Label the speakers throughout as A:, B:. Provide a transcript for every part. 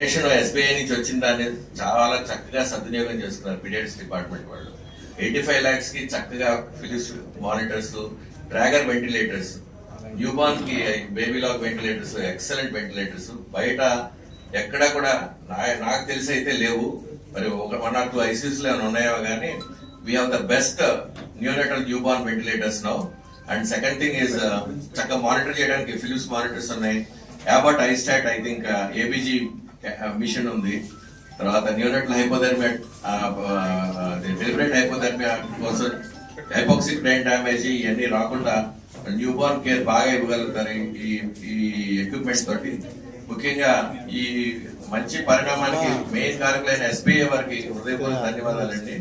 A: Nation SBI నుంచి వచ్చిన దాన్ని చాలా చక్కగా సద్వినియోగం చేసుకున్నారు పీడియాట్రిక్స్ డిపార్ట్మెంట్ వాళ్ళు. ఎయిటీ ఫైవ్ ల్యాక్స్కి చక్కగా Philips monitors Drager ventilators న్యూబార్న్కి baby log ventilators excellent ventilators బయట ఎక్కడ కూడా నా- నాకు తెలిసి అయితే లేవు. మరి ఒక వన్ ఆర్ టూ ఐసీయూస్లో ఏమైనా ఉన్నాయో కానీ we have the best neonatal newborn ventilators now and second thing is చక్కగా మానిటర్ చేయడానికి ఫిలిప్స్ మానిటర్స్ ఉన్నాయి. Abbott iSTAT I think ABG machine ఉంది. తర్వాత న్యూనెట్ హైపోథర్మియా డెలిబరేట్ హైపోథర్మియా కోసం హైపాక్సిక్ బ్రెయిన్ డ్యామేజ్ ఇవన్నీ రాకుండా న్యూ బోర్న్ కేర్ బాగా ఇవ్వగలుగుతారు ఈ ఈ ఎక్విప్మెంట్స్ తోటి. ముఖ్యంగా ఈ మంచి పరిణామానికి మెయిన్ కారకులైన ఎస్బీఐ వారికి హృదయపూర్వక ధన్యవాదాలండి.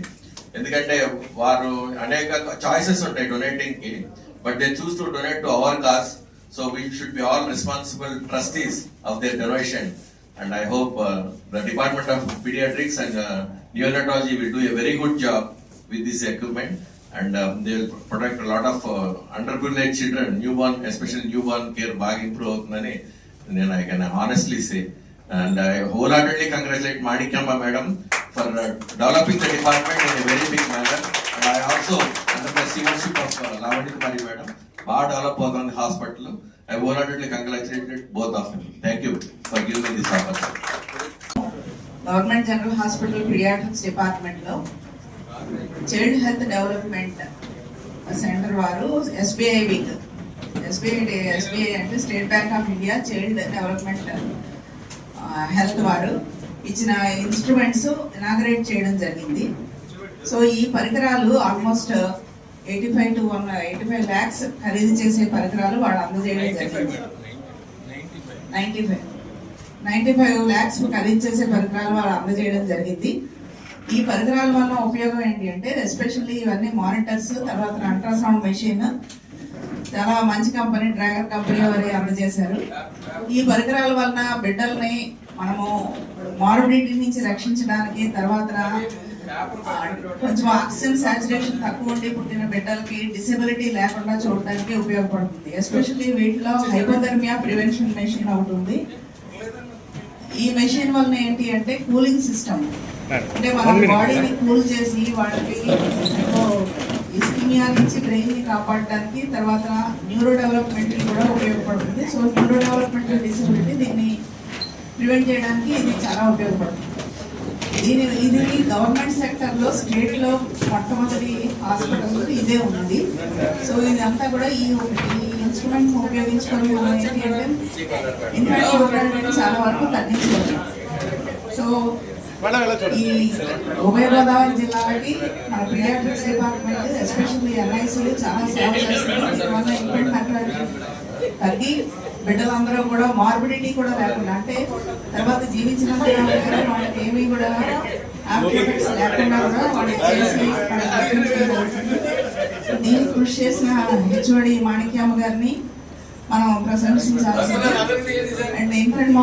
A: ఎందుకంటే వారు అనేక చాయిసెస్ ఉంటాయి డొనేటింగ్కి but they choose to donate to our cause so we should be all responsible trustees of their donation and I hope uh, the Department of Pediatrics and uh, Neonatology will do a very good job with this equipment and um, they will protect a lot of uh, underprivileged children, newborn, especially newborn care bag improve and then I can honestly say. And I wholeheartedly congratulate Manikamba madam for uh, developing the department in a very big manner. And I also, under the stewardship of uh, Lavani Kumari madam, బాగా develop అవుతుంది hospital. I wholeheartedly congratulated both of thank you for giving this opportunity
B: government general hospital paediatrics డిపార్ట్మెంట్లో child health development centre వారు SBI wing. SBI SBI అంటే state bank of India child development health వారు ఇచ్చిన instruments inaugurate చేయడం జరిగింది. So ఈ పరికరాలు almost eighty five to one eighty five lakhs ఖరీదు చేసే పరికరాలు వాళ్ళు అందజేయడం జరిగింది. Ninety five ninety five lakhs ఖరీదు చేసే పరికరాలు వాళ్ళు అందజేయడం జరిగింది. ఈ పరికరాల వల్ల ఉపయోగం ఏంటి అంటే ఎస్పెషల్లీ ఇవన్నీ మానిటర్స్ తర్వాత అల్ట్రాసౌండ్ మెషిన్ చాలా మంచి కంపెనీ డ్రాగన్ కంపెనీ వారి అందజేశారు. ఈ పరికరాల వలన బిడ్డల్ని మనము మార్బిడిటీ నుంచి రక్షించడానికి తర్వాత కొంచెం ఆక్సిజన్ సాచురేషన్ తక్కువ ఉండి పుట్టిన బిడ్డలకి డిసెబిలిటీ లేకుండా చూడడానికి ఉపయోగపడుతుంది. ఎస్పెషల్లీ వీటిలో హైపోథెర్మియా ప్రివెన్షన్ మెషిన్ ఉంది. ఈ మెషిన్ వల్ల ఏంటి అంటే కూలింగ్ సిస్టమ్ అంటే మన బాడీని కూల్ చేసి వాళ్ళకి ఇస్కిమియా నుంచి బ్రెయిన్ని కాపాడడానికి తర్వాత న్యూరో డెవలప్మెంట్ కూడా ఉపయోగపడుతుంది. సో న్యూరో డెవలప్మెంట్ డిసబిలిటీ దీన్ని ప్రివెంట్ చేయడానికి ఇది చాలా ఉపయోగపడుతుంది. దీని ఇది గవర్నమెంట్ సెక్టర్లో స్టేట్లో మొట్టమొదటి హాస్పిటల్ ఇదే ఉంది సో ఇదంతా కూడా ఈ ఈ ఇన్స్ట్రుమెంట్ ఉపయోగించుకొని మనం ఏంటి అంటే ఇన్ఫెక్షన్ చాలా వరకు తగ్గించుకోవచ్చు సో ఈ ఉభయ గోదావరి జిల్లాకి మన పీడియాట్రిక్స్ డిపార్ట్మెంట్ ఎస్పెషల్లీ ఎన్ఐసీలు చాలా సేవ చేస్తుంది. దీనివల్ల తగ్గి బిడ్డలందరూ కూడా మార్బిడిటీ కూడా లేకుండా అంటే తర్వాత జీవించినంత వాళ్ళకి ఏమీ కూడా ఆఫ్టర్ లేకుండా కూడా వాళ్ళకి చేసి వాళ్ళకి దీనికి కృషి చేసిన హెచ్ఓడి మాణిక్యమ్మ గారిని మనం ప్రశంసించాల్సింది. And infant